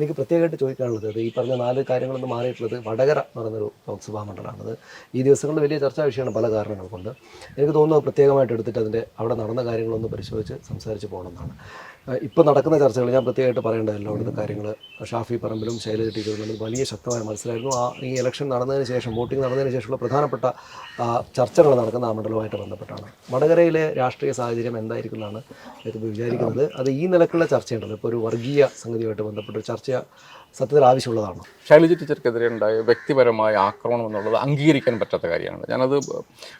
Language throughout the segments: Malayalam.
എനിക്ക് പ്രത്യേകമായിട്ട് ചോദിക്കാനുള്ളത് ഈ പറഞ്ഞ നാല് കാര്യങ്ങളൊന്നും മാറിയിട്ടുള്ളത് വടകര എന്ന് പറയുന്നൊരു ലോക്സഭാ മണ്ഡലമാണത്. ഈ ദിവസങ്ങളിൽ വലിയ ചർച്ചാ വിഷയമാണ് പല കാരണങ്ങൾ കൊണ്ട്. എനിക്ക് തോന്നുന്നു പ്രത്യേകമായിട്ട് എടുത്തിട്ട് അതിന്റെ അവിടെ നടന്ന കാര്യങ്ങളൊന്ന് പരിശോധിച്ച് സംസാരിച്ച് പോകണമെന്നാണ്. ഇപ്പോൾ നടക്കുന്ന ചർച്ചകൾ ഞാൻ പ്രത്യേകമായിട്ട് പറയേണ്ടതല്ലോ അവിടുത്തെ കാര്യങ്ങൾ ഷാഫി പറമ്പിലും ശൈലജ ടീച്ചറിലും വലിയ ശക്തമായ മത്സരമായിരുന്നു. ആ ഈ ഇലക്ഷൻ നടന്നതിന് ശേഷം വോട്ടിംഗ് നടന്നതിന് ശേഷമുള്ള പ്രധാനപ്പെട്ട ചർച്ചകൾ നടക്കുന്ന ആ മണ്ഡലവുമായിട്ട് ബന്ധപ്പെട്ടാണ്. വടകരയിലെ രാഷ്ട്രീയ സാഹചര്യം എന്തായിരിക്കും എന്നാണ് ഇതിപ്പോൾ വിചാരിക്കുന്നത്. അത് ഈ നിലക്കുള്ള ചർച്ചയുണ്ടല്ലോ. ഇപ്പോൾ ഒരു വർഗീയ സംഗതിയുമായിട്ട് ബന്ധപ്പെട്ട ഒരു ചർച്ച സത്യത്തിൽ ആവശ്യമുള്ളതാണ്. ശൈലജ ടീച്ചർക്കെതിരെ ഉണ്ടായ വ്യക്തിപരമായ ആക്രമണം എന്നുള്ളത് അംഗീകരിക്കാൻ പറ്റാത്ത കാര്യമാണ്. ഞാനത്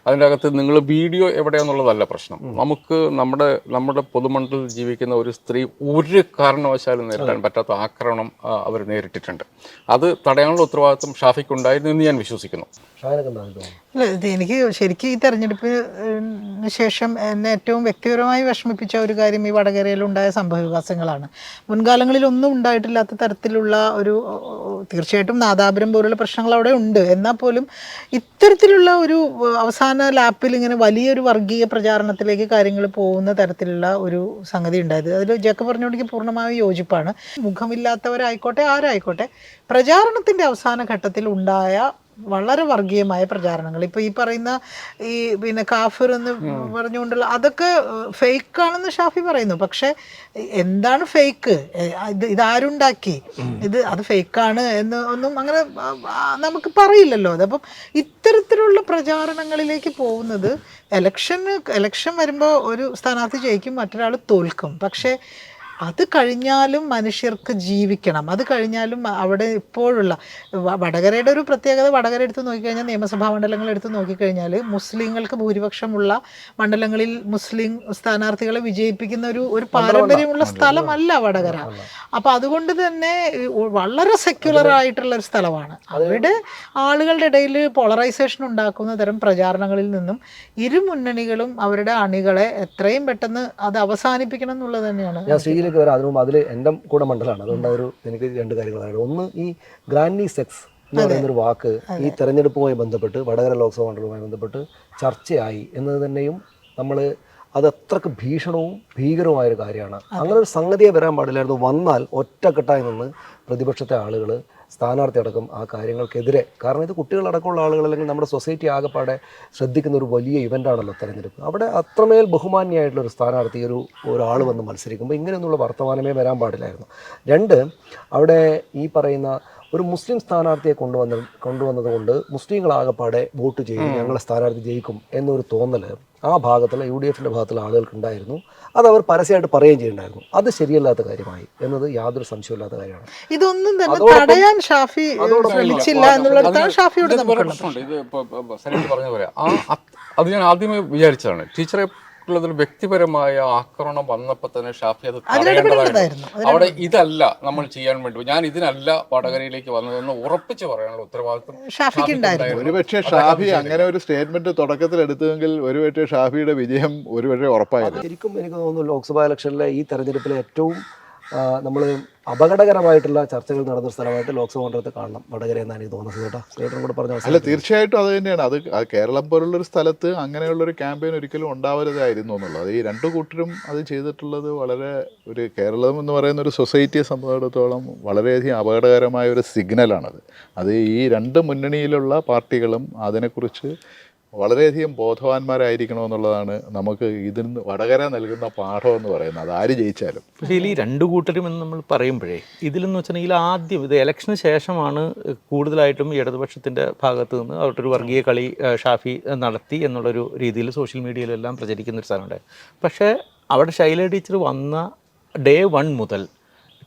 അതിന്റെ അകത്ത് നിങ്ങൾ വീഡിയോ എവിടെയാണെന്നുള്ളതല്ല പ്രശ്നം. നമുക്ക് നമ്മുടെ നമ്മുടെ പൊതുമണ്ഡലത്തിൽ ജീവിക്കുന്ന ഒരു സ്ത്രീ ഒരു കാരണവശാലും നേരിടാൻ പറ്റാത്ത ആക്രമണം അവർ നേരിട്ടിട്ടുണ്ട്. അത് തടയാനുള്ള ഉത്തരവാദിത്വം ഷാഫിക്ക് ഉണ്ടായിരുന്നു എന്ന് ഞാൻ വിശ്വസിക്കുന്നു. അല്ല ഇത് എനിക്ക് ശരിക്കും ഈ തെരഞ്ഞെടുപ്പിന് ശേഷം എന്നെ ഏറ്റവും വ്യക്തിപരമായി വിഷമിപ്പിച്ച ഒരു കാര്യം ഈ വടകരയിലുണ്ടായ സംഭവ വികാസങ്ങളാണ് മുൻകാലങ്ങളിൽ ഒന്നും ഉണ്ടായിട്ടില്ലാത്ത തരത്തിലുള്ള ഒരു തീർച്ചയായിട്ടും നാദാപുരം പോലുള്ള പ്രശ്നങ്ങൾ അവിടെ ഉണ്ട്. എന്നാൽ പോലും ഇത്തരത്തിലുള്ള ഒരു അവസാന ലാപ്പിൽ ഇങ്ങനെ വലിയൊരു വർഗീയ പ്രചാരണത്തിലേക്ക് കാര്യങ്ങൾ പോകുന്ന തരത്തിലുള്ള ഒരു സംഗതി ഉണ്ടായത്. അതിൽ ജേക്കബ് പറഞ്ഞുകൊണ്ടെങ്കിൽ പൂർണമായും യോജിപ്പാണ്. മുഖമില്ലാത്തവരായിക്കോട്ടെ ആരായിക്കോട്ടെ പ്രചാരണത്തിന്റെ അവസാന ഘട്ടത്തിൽ ഉണ്ടായ വളരെ വർഗീയമായ പ്രചാരണങ്ങൾ. ഇപ്പോൾ ഈ പറയുന്ന ഈ പിന്നെ കാഫിർ എന്ന് പറഞ്ഞുകൊണ്ടുള്ള അതൊക്കെ ഫേക്ക് ആണെന്ന് ഷാഫി പറയുന്നു. പക്ഷേ എന്താണ് ഫേക്ക്? ഇത് ഇതാരുണ്ടാക്കി? ഇത് അത് ഫേക്കാണ് എന്ന് ഒന്നും അങ്ങനെ നമുക്ക് പറയില്ലല്ലോ. അതപ്പം ഇത്തരത്തിലുള്ള പ്രചാരണങ്ങളിലേക്ക് പോകുന്നത് എലക്ഷന് എലക്ഷൻ വരുമ്പോൾ ഒരു സ്ഥാനാർത്ഥി ജയിക്കും മറ്റൊരാൾ തോൽക്കും. പക്ഷേ അത് കഴിഞ്ഞാലും മനുഷ്യർക്ക് ജീവിക്കണം. അത് കഴിഞ്ഞാലും അവിടെ ഇപ്പോഴുള്ള വടകരയുടെ ഒരു പ്രത്യേകത വടകര എടുത്ത് നോക്കിക്കഴിഞ്ഞാൽ നിയമസഭാ മണ്ഡലങ്ങൾ എടുത്ത് നോക്കിക്കഴിഞ്ഞാൽ മുസ്ലിങ്ങൾക്ക് ഭൂരിപക്ഷമുള്ള മണ്ഡലങ്ങളിൽ മുസ്ലിം സ്ഥാനാർത്ഥികളെ വിജയിപ്പിക്കുന്ന ഒരു ഒരു പാരമ്പര്യമുള്ള സ്ഥലമല്ല വടകര. അപ്പോൾ അതുകൊണ്ട് തന്നെ വളരെ സെക്യുലർ ആയിട്ടുള്ള ഒരു സ്ഥലമാണ്. അവിടെ ആളുകളുടെ ഇടയിൽ പോളറൈസേഷൻ ഉണ്ടാക്കുന്ന തരം പ്രചാരണങ്ങളിൽ നിന്നും ഇരു മുന്നണികളും അവരുടെ അണികളെ എത്രയും പെട്ടെന്ന് അത് അവസാനിപ്പിക്കണം എന്നുള്ളത് തന്നെയാണ്. ശ്രീയിലേക്ക് വരാം. അതിനു മുമ്പ് അതിൽ എന്റെ കൂടെ മണ്ഡലമാണ്. അതുകൊണ്ട് ഒരു എനിക്ക് രണ്ട് കാര്യങ്ങൾ ഒന്ന് ഈ ഗ്രാൻഡി സെക്സ് എന്ന് പറയുന്നൊരു വാക്ക് ഈ തെരഞ്ഞെടുപ്പുമായി ബന്ധപ്പെട്ട് വടകര ലോക്സഭാ മണ്ഡലവുമായി ബന്ധപ്പെട്ട് ചർച്ചയായി എന്നത് തന്നെയും നമ്മൾ അത് അത്രയ്ക്ക് ഭീഷണവും ഭീകരവുമായൊരു കാര്യമാണ്. അങ്ങനെ ഒരു സംഗതിയെ വരാൻ പാടില്ലായിരുന്നു. വന്നാൽ ഒറ്റക്കെട്ടായി നിന്ന് പ്രതിപക്ഷത്തെ ആളുകൾ സ്ഥാനാർത്ഥി അടക്കം ആ കാര്യങ്ങൾക്കെതിരെ. കാരണം ഇത് കുട്ടികളടക്കമുള്ള ആളുകൾ അല്ലെങ്കിൽ നമ്മുടെ സൊസൈറ്റി ആകെപ്പാടെ ശ്രദ്ധിക്കുന്ന ഒരു വലിയ ഇവന്റാണല്ലോ തെരഞ്ഞെടുപ്പ്. അവിടെ അത്രമേൽ ബഹുമാന്യായിട്ടുള്ള ഒരു സ്ഥാനാർത്ഥി ഒരു ഒരാൾ വന്ന് മത്സരിക്കുമ്പോൾ ഇങ്ങനെയൊന്നുള്ള വർത്തമാനമേ വരാൻ പാടില്ലായിരുന്നു. രണ്ട് അവിടെ ഈ പറയുന്ന ഒരു മുസ്ലിം സ്ഥാനാർത്ഥിയെ കൊണ്ടുവന്ന കൊണ്ടുവന്നത് കൊണ്ട് മുസ്ലിങ്ങളാകെപ്പാടെ വോട്ട് ചെയ്യും ഞങ്ങളെ സ്ഥാനാർത്ഥി ജയിക്കും എന്നൊരു തോന്നൽ ആ ഭാഗത്തുള്ള യു ഡി എഫിന്റെ ഭാഗത്തുള്ള ആളുകൾക്ക് ഉണ്ടായിരുന്നു അത് അവർ പരസ്യമായിട്ട് പറയുകയും ചെയ്യുന്നുണ്ടായിരുന്നു അത് ശരിയല്ലാത്ത കാര്യമായി എന്നത് യാതൊരു സംശയമില്ലാത്ത കാര്യമാണ്. ഇതൊന്നും തന്നെ തടയാൻ ഷാഫി ശ്രമിച്ചില്ല ഷാഫിയോട് ഇത് പറഞ്ഞ പോലെ ആ അത് അത് ഞാൻ ആദ്യമേ വിചാരിച്ചതാണ്. ടീച്ചറെ ഉള്ളതിൽ വ്യക്തിപരമായ ആക്രമണം വന്നപ്പോൾ തന്നെ ഷാഫി അത് അവിടെ ഇതല്ല നമ്മൾ ചെയ്യാൻ വേണ്ടി. ഞാൻ ഇതിനല്ല വടകരയിലേക്ക് വന്നതെന്ന് ഉറപ്പിച്ച് പറയാനുള്ള ഉത്തരവാദിത്വം ഷാഫിക്ക് ഒരുപക്ഷെ ഷാഫി അങ്ങനെ ഒരു സ്റ്റേറ്റ്മെന്റ് തുടക്കത്തിൽ എടുത്തെങ്കിൽ ഒരുപക്ഷെ ഷാഫിയുടെ വിജയം ഒരുപക്ഷെ ഉറപ്പായിരുന്നു. ശരിക്കും എനിക്ക് തോന്നുന്നു ലോക്സഭാ ഇലക്ഷനിലെ ഈ തെരഞ്ഞെടുപ്പിലെ ഏറ്റവും നമ്മൾ അപകടകരമായിട്ടുള്ള ചർച്ചകൾ നടന്ന സ്ഥലമായിട്ട് ലോക്സഭാ മണ്ഡലത്തെ കാണണം. വടകര എന്നാണ് എനിക്ക് തോന്നുന്നത് കേട്ടോ. ചേട്ടനും കൂടെ പറഞ്ഞ അല്ല തീർച്ചയായിട്ടും അത് തന്നെയാണ്. അത് കേരളം പോലുള്ളൊരു സ്ഥലത്ത് അങ്ങനെയുള്ളൊരു ക്യാമ്പയിൻ ഒരിക്കലും ഉണ്ടാവരുതായിരുന്നു എന്നുള്ളത്. ഈ രണ്ടു കൂട്ടരും അത് ചെയ്തിട്ടുള്ളത് വളരെ ഒരു കേരളം എന്ന് പറയുന്ന ഒരു സൊസൈറ്റിയെ സംബന്ധിച്ചിടത്തോളം വളരെയധികം അപകടകരമായ ഒരു സിഗ്നലാണത് അത് ഈ രണ്ട് മുന്നണിയിലുള്ള പാർട്ടികളും അതിനെക്കുറിച്ച് വളരെയധികം ബോധവാന്മാരായിരിക്കണമെന്നുള്ളതാണ് നമുക്ക് ഇതിൽ നിന്ന് വടകര നൽകുന്ന പാഠം എന്ന് പറയുന്നത്. അത് ആര് ജയിച്ചാലും. പക്ഷേ ഈ രണ്ട് കൂട്ടരും എന്ന് നമ്മൾ പറയുമ്പോഴേ ഇതിലെന്ന് വെച്ചിട്ടുണ്ടെങ്കിൽ ആദ്യം ഇത് ഇലക്ഷന് ശേഷമാണ് കൂടുതലായിട്ടും ഇടതുപക്ഷത്തിന്റെ ഭാഗത്ത് നിന്ന് അവിടൊരു വർഗീയ കളി ഷാഫി നടത്തി എന്നുള്ളൊരു രീതിയിൽ സോഷ്യൽ മീഡിയയിലെല്ലാം പ്രചരിക്കുന്ന ഒരു സ്ഥലമുണ്ട് പക്ഷേ അവിടെ ശൈല ടീച്ചർ വന്ന ഡേ വൺ മുതൽ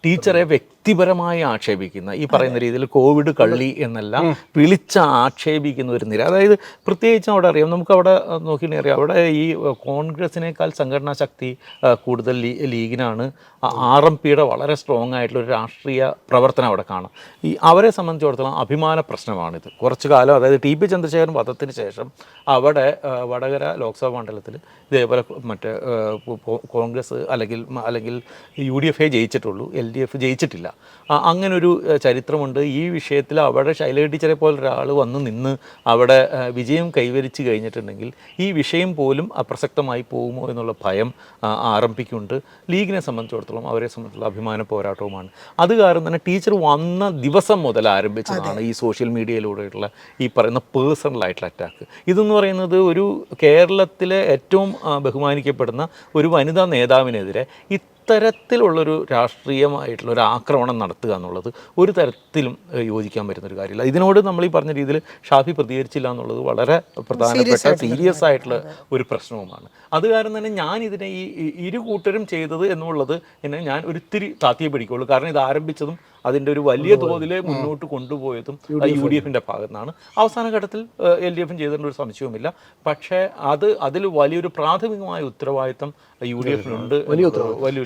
ടീച്ചറെ വ്യക്തിപരമായി ആക്ഷേപിക്കുന്ന ഈ പറയുന്ന രീതിയിൽ കോവിഡ് കള്ളി എന്നെല്ലാം വിളിച്ച ആക്ഷേപിക്കുന്ന ഒരു നിര. അതായത് പ്രത്യേകിച്ച് അവിടെ അറിയാം നമുക്ക് അവിടെ നോക്കിയിട്ട് അറിയാം അവിടെ ഈ കോൺഗ്രസിനേക്കാൾ സംഘടനാ ശക്തി കൂടുതൽ ലീഗിനാണ് ആർ എം പിയുടെ വളരെ സ്ട്രോങ് ആയിട്ടുള്ള ഒരു രാഷ്ട്രീയ പ്രവർത്തനം അവിടെ കാണാം. ഈ അവരെ സംബന്ധിച്ചിടത്തോളം അഭിമാന പ്രശ്നമാണിത്. കുറച്ച് കാലം അതായത് ടി പി ചന്ദ്രശേഖരൻ വധത്തിന് ശേഷം അവിടെ വടകര ലോക്സഭാ മണ്ഡലത്തിൽ ഇതേപോലെ മറ്റേ കോൺഗ്രസ് അല്ലെങ്കിൽ അല്ലെങ്കിൽ യു ഡി എഫ് ജയിച്ചിട്ടുള്ളൂ എൽ ഡി എഫ് ജയിച്ചിട്ടില്ല. അങ്ങനൊരു ചരിത്രമുണ്ട്. ഈ വിഷയത്തിൽ അവിടെ ശൈലജ ടീച്ചറെ പോലെ ഒരാൾ വന്ന് നിന്ന് അവിടെ വിജയം കൈവരിച്ച് കഴിഞ്ഞിട്ടുണ്ടെങ്കിൽ ഈ വിഷയം പോലും അപ്രസക്തമായി പോകുമോ എന്നുള്ള ഭയം ആരംഭിക്കുന്നുണ്ട്. ലീഗിനെ സംബന്ധിച്ചിടത്തോളം അവരെ സംബന്ധിച്ചുള്ള അഭിമാന പോരാട്ടവുമാണ്. അത് കാരണം തന്നെ ടീച്ചർ വന്ന ദിവസം മുതൽ ആരംഭിച്ചതാണ് ഈ സോഷ്യൽ മീഡിയയിലൂടെയുള്ള ഈ പറയുന്ന പേഴ്സണൽ ആയിട്ടുള്ള അറ്റാക്ക്. ഇതെന്ന് പറയുന്നത് ഒരു കേരളത്തിലെ ഏറ്റവും ബഹുമാനിക്കപ്പെടുന്ന ഒരു വനിതാ നേതാവിനെതിരെ ഇത്തരത്തിലുള്ളൊരു രാഷ്ട്രീയമായിട്ടുള്ള ഒരു ആക്രമണം നടത്തുക എന്നുള്ളത് ഒരു തരത്തിലും യോജിക്കാൻ പറ്റുന്ന ഒരു കാര്യമില്ല. ഇതിനോട് നമ്മൾ ഈ പറഞ്ഞ രീതിയിൽ ഷാഫി പ്രതികരിച്ചില്ല എന്നുള്ളത് വളരെ പ്രധാനപ്പെട്ട സീരിയസ് ആയിട്ടുള്ള ഒരു പ്രശ്നവുമാണ്. അത് കാരണം തന്നെ ഞാൻ ഇതിനെ ഈ ഇരു കൂട്ടരും ചെയ്തത് എന്നുള്ളത് എന്നെ ഞാൻ ഒരിത്തിരി താത്തിയെ പിടിക്കുള്ളൂ കാരണം ഇത് ആരംഭിച്ചതും അതിന്റെ ഒരു വലിയ തോതിൽ മുന്നോട്ട് കൊണ്ടുപോയതും യു ഡി എഫിന്റെ. ഭാഗത്തു നിന്നാണ് അവസാന ഘട്ടത്തിൽ എൽ ഡി എഫും ചെയ്തതിന്റെ ഒരു സംശയവുമില്ല. പക്ഷേ അത് അതിൽ വലിയൊരു പ്രാഥമികമായ ഉത്തരവാദിത്തം യു ഡി എഫിനുണ്ട്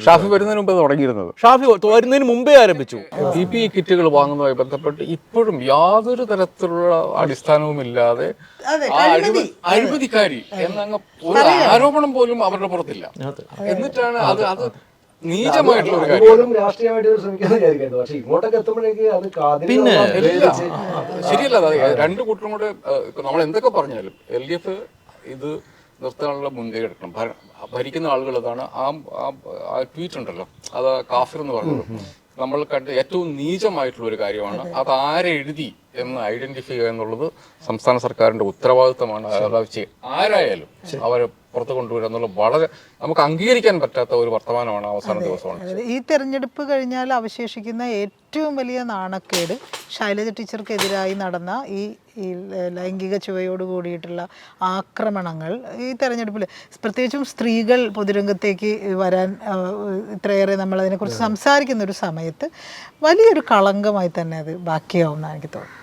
ഷാഫി വരുന്നതിന് മുമ്പ് തുടങ്ങിയിരുന്നത്? ഷാഫി വരുന്നതിന് മുമ്പേ ആരംഭിച്ചു. ബി പി കിറ്റുകൾ വാങ്ങുന്നതുമായി ബന്ധപ്പെട്ട് ഇപ്പോഴും യാതൊരു തരത്തിലുള്ള അടിസ്ഥാനവും ഇല്ലാതെ അഴിമതി- അഴിമതിക്കാരി എന്നങ്ങ് ഒരു ആരോപണം പോലും അവരുടെ പുറത്തില്ല. എന്നിട്ടാണ് അത് അത് നീചമായിട്ടുള്ള ഒരു കാര്യം. പോലും രാഷ്ട്രീയമായിട്ട് ശ്രമിക്കാൻ വിചാരിക്കുന്നു പക്ഷെ ഇങ്ങോട്ടൊക്കെ എത്തുമ്പോഴേക്ക് അത് പിന്നെ ശരിയല്ല അത് രണ്ടു കൂട്ടരും കൂടെ ഇപ്പൊ നമ്മൾ എന്തൊക്കെ പറഞ്ഞാലും എൽ ഡി എഫ് ഇത് നിർത്താനുള്ള മുൻകൈ എടുക്കണം. ഭരിക്കുന്ന ആളുകൾ അതാണ് ആ ആ ട്വീറ്റ് ഉണ്ടല്ലോ അത് കാഫിർ എന്ന് പറഞ്ഞത്. നമ്മൾ കണ്ട ഏറ്റവും നീചമായിട്ടുള്ള ഒരു കാര്യമാണ് അത്. ആരെഴുതി എന്ന് ഐഡന്റിഫൈ ചെയ്യുക എന്നുള്ളത് സംസ്ഥാന സർക്കാരിന്റെ ഉത്തരവാദിത്തമാണ്. ആരായാലും അവരെ പുറത്തു കൊണ്ടുവരിക എന്നുള്ളത് വളരെ നമുക്ക് അംഗീകരിക്കാൻ പറ്റാത്ത ഒരു വർത്തമാനമാണ് അവസാന ദിവസമാണ്. ഈ തെരഞ്ഞെടുപ്പ് കഴിഞ്ഞാൽ അവശേഷിക്കുന്ന ഏറ്റവും വലിയ നാണക്കേട് ശൈലജ ടീച്ചർക്കെതിരായി നടന്ന ഈ ഈ ലൈംഗിക ചുവയോട് കൂടിയിട്ടുള്ള ആക്രമണങ്ങൾ ഈ തെരഞ്ഞെടുപ്പിൽ. പ്രത്യേകിച്ചും സ്ത്രീകൾ പൊതുരംഗത്തേക്ക് വരാൻ ഇത്രയേറെ നമ്മൾ അതിനെക്കുറിച്ച് സംസാരിക്കുന്ന ഒരു സമയത്ത് വലിയൊരു കളങ്കമായി തന്നെ അത് ബാക്കിയാവും എന്നാണ് എനിക്ക് തോന്നുന്നത്.